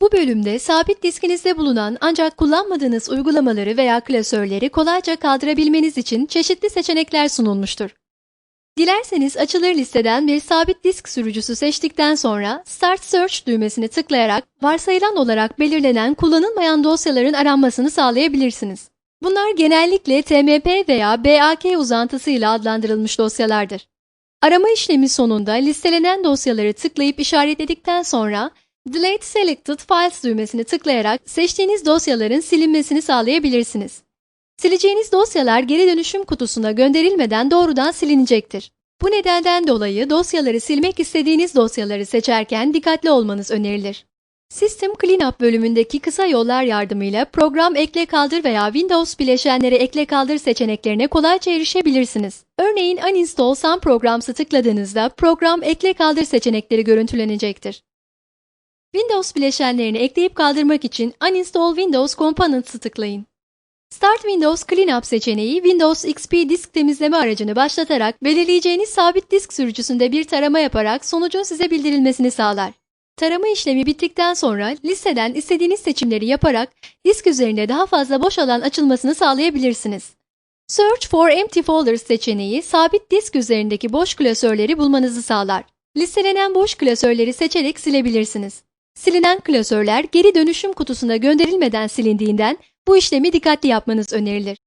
Bu bölümde sabit diskinizde bulunan ancak kullanmadığınız uygulamaları veya klasörleri kolayca kaldırabilmeniz için çeşitli seçenekler sunulmuştur. Dilerseniz açılır listeden bir sabit disk sürücüsü seçtikten sonra Start Search düğmesini tıklayarak varsayılan olarak belirlenen kullanılmayan dosyaların aranmasını sağlayabilirsiniz. Bunlar genellikle TMP veya BAK uzantısıyla adlandırılmış dosyalardır. Arama işlemi sonunda listelenen dosyaları tıklayıp işaretledikten sonra Delete Selected Files düğmesini tıklayarak seçtiğiniz dosyaların silinmesini sağlayabilirsiniz. Sileceğiniz dosyalar geri dönüşüm kutusuna gönderilmeden doğrudan silinecektir. Bu nedenden dolayı dosyaları silmek istediğiniz dosyaları seçerken dikkatli olmanız önerilir. System Cleanup bölümündeki kısa yollar yardımıyla program ekle kaldır veya Windows bileşenleri ekle kaldır seçeneklerine kolayca erişebilirsiniz. Örneğin Uninstall Some Programs'ı tıkladığınızda program ekle kaldır seçenekleri görüntülenecektir. Windows bileşenlerini ekleyip kaldırmak için Uninstall Windows Components'ı tıklayın. Start Windows Cleanup seçeneği Windows XP disk temizleme aracını başlatarak belirleyeceğiniz sabit disk sürücüsünde bir tarama yaparak sonucun size bildirilmesini sağlar. Tarama işlemi bittikten sonra listeden istediğiniz seçimleri yaparak disk üzerinde daha fazla boş alan açılmasını sağlayabilirsiniz. Search for Empty Folders seçeneği sabit disk üzerindeki boş klasörleri bulmanızı sağlar. Listelenen boş klasörleri seçerek silebilirsiniz. Silinen klasörler geri dönüşüm kutusuna gönderilmeden silindiğinden bu işlemi dikkatli yapmanız önerilir.